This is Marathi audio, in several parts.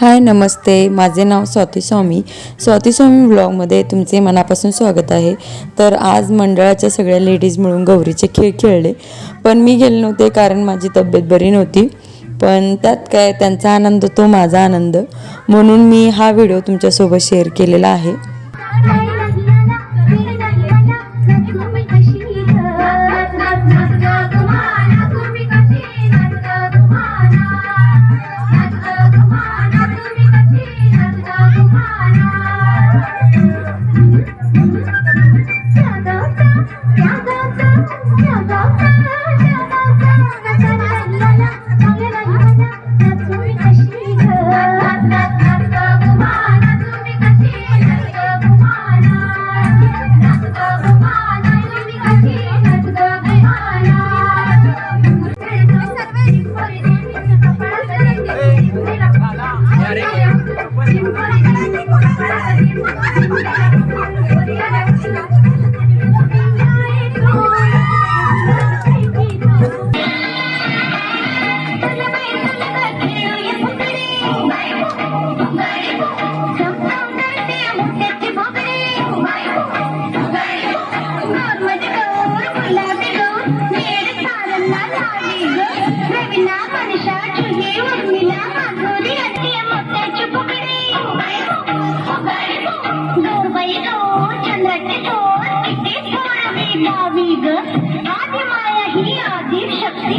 हाय नमस्ते. माझे नाव स्वाती स्वामी. स्वाती स्वामी ब्लॉगमध्ये तुमचे मनापासून स्वागत आहे. तर आज मंडळाच्या सगळ्या लेडीज मिळून गौरीचे खेळ खेळले. पण मी गेले नव्हते कारण माझी तब्येत बरी नव्हती. पण त्यात काय त्यांचा आनंद तो माझा आनंद. म्हणून मी हा व्हिडिओ तुमच्यासोबत शेअर केलेला आहे. Yeah. आदि माया ही आदि शक्ती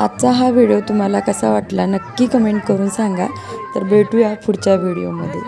आजचा हा व्हिडिओ तुम्हाला कसा वाटला नक्की कमेंट करून सांगा. तर भेटूया पुढच्या व्हिडिओमध्ये.